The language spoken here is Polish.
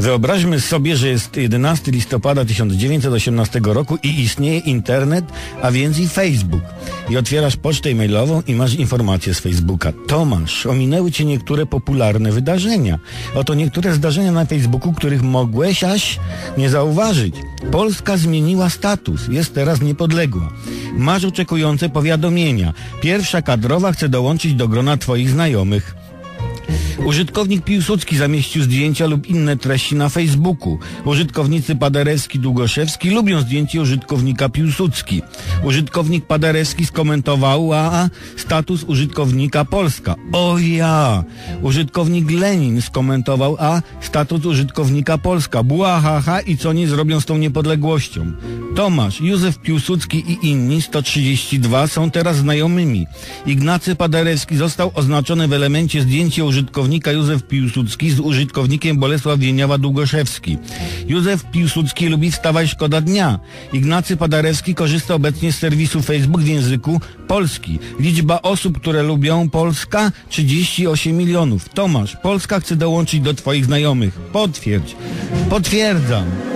Wyobraźmy sobie, że jest 11 listopada 1918 roku i istnieje internet, a więc i Facebook. I otwierasz pocztę mailową i masz informacje z Facebooka. Tomasz, ominęły cię niektóre popularne wydarzenia. Oto niektóre zdarzenia na Facebooku, których mogłeś aś nie zauważyć. Polska zmieniła status, jest teraz niepodległa. Masz oczekujące powiadomienia. Pierwsza kadrowa chce dołączyć do grona twoich znajomych. Użytkownik Piłsudski zamieścił zdjęcia lub inne treści na Facebooku. Użytkownicy Paderewski, Długoszewski lubią zdjęcie użytkownika Piłsudski. Użytkownik Paderewski skomentował a status użytkownika Polska. O ja! Użytkownik Lenin skomentował a status użytkownika Polska. Błahaha i co nie zrobią z tą niepodległością. Tomasz, Józef Piłsudski i inni 132 są teraz znajomymi. Ignacy Paderewski został oznaczony w elemencie zdjęcia użytkownika Józef Piłsudski z użytkownikiem Bolesław Wieniawa-Długoszewski. Józef Piłsudski lubi wstawać szkoda dnia. Ignacy Paderewski korzysta obecnie z serwisu Facebook w języku polski. Liczba osób, które lubią Polska 38 milionów. Tomasz, Polska chce dołączyć do Twoich znajomych. Potwierdź. Potwierdzam.